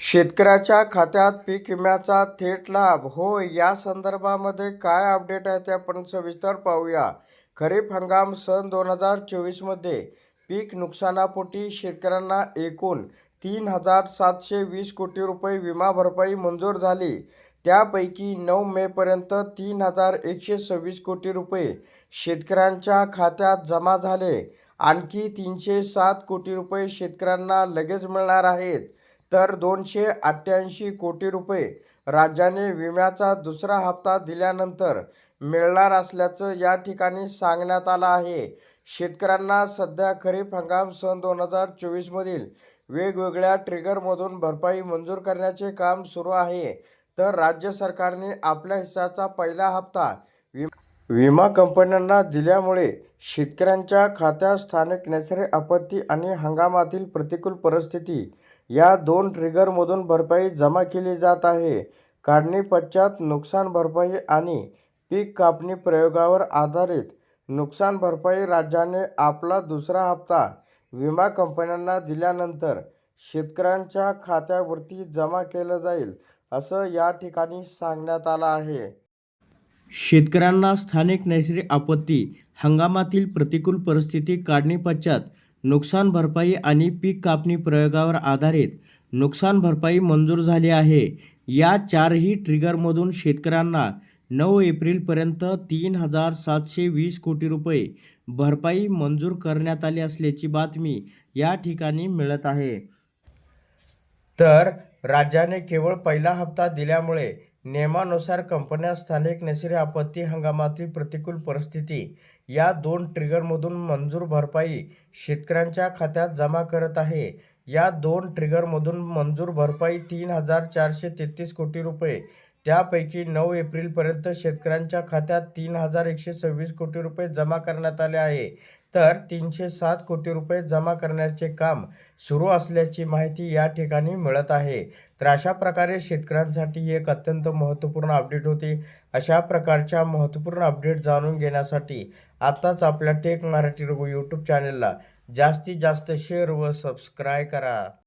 शेतकऱ्याच्या खात्यात पीक विम्याचा थेट लाभ हो या संदर्भामध्ये काय अपडेट आहे ते आपण सविस्तर पाहूया. खरीप हंगाम सन दोन हजार चोवीसमध्ये पीक नुकसानापोटी शेतकऱ्यांना एकूण तीन हजार सातशे वीस कोटी रुपये विमा भरपाई मंजूर झाली. त्यापैकी नऊ मेपर्यंत तीन हजार एकशे सव्वीस कोटी रुपये शेतकऱ्यांच्या खात्यात जमा झाले. आणखी तीनशे सात कोटी रुपये शेतकऱ्यांना लगेच मिळणार आहेत. तर दोनशे अठ्ठ्याऐंशी कोटी रुपये राज्याने विम्याचा दुसरा हप्ता दिल्यानंतर मिळणार असल्याचं या ठिकाणी सांगण्यात आलं आहे. शेतकऱ्यांना सध्या खरीप हंगाम सन दोन हजार चोवीसमधील वेगवेगळ्या ट्रिगरमधून भरपाई मंजूर करण्याचे काम सुरू आहे. तर राज्य सरकारने आपल्या हिस्साचा पहिला हप्ता विम विमा कंपन्यांना दिल्यामुळे शेतकऱ्यांच्या खात्यात स्थानिक नैसर्गिक आपत्ती आणि हंगामातील प्रतिकूल परिस्थिती या दोन ट्रिगरमधून भरपाई जमा केली जात आहे. काढणी पश्चात नुकसान भरपाई आणि पीक कापणी प्रयोगावर आधारित नुकसान भरपाई राज्याने आपला दुसरा हप्ता विमा कंपन्यांना दिल्यानंतर शेतकऱ्यांच्या खात्यावरती जमा केलं जाईल असं या ठिकाणी सांगण्यात आलं आहे. शेतकऱ्यांना स्थानिक नैसर्गिक आपत्ती हंगामातील प्रतिकूल परिस्थिती काढणी पश्चात नुकसान भरपाई आणि पीक कापणी प्रयोगावर आधारित नुकसान भरपाई मंजूर झाली आहे. या चारही ट्रिगरमधून शेतकऱ्यांना नऊ एप्रिलपर्यंत तीन हजार सातशे वीस कोटी रुपये भरपाई मंजूर करण्यात आली असल्याची बातमी या ठिकाणी मिळत आहे. तर राज्याने केवळ पहिला हप्ता दिल्यामुळे नियमानुसार कंपन्या स्थानिक नैसर्गिक आपत्ती हंगामातील प्रतिकूल परिस्थिती या दोन ट्रिगरमधून मंजूर भरपाई शेतकऱ्यांच्या खात्यात जमा करत आहे. या दोन ट्रिगरमधून मंजूर भरपाई तीन हजार चारशे तेहतीस कोटी रुपये. त्यापैकी नऊ एप्रिलपर्यंत शेतकऱ्यांच्या खात्यात तीन हजार एकशे सव्वीस कोटी रुपये जमा करण्यात आले आहे. तर तीनशे सात कोटी रुपये जमा करण्याचे काम सुरू असल्याची माहिती या ठिकाणी मिळत आहे. तर अशा प्रकारे शेतकऱ्यांसाठी ही एक अत्यंत महत्त्वपूर्ण अपडेट होती. अशा प्रकारच्या महत्त्वपूर्ण अपडेट जाणून घेण्यासाठी आत्ताच आपल्या टेक मराठी रघु यूट्यूब चॅनलला जास्तीत जास्त शेअर व सबस्क्राईब करा.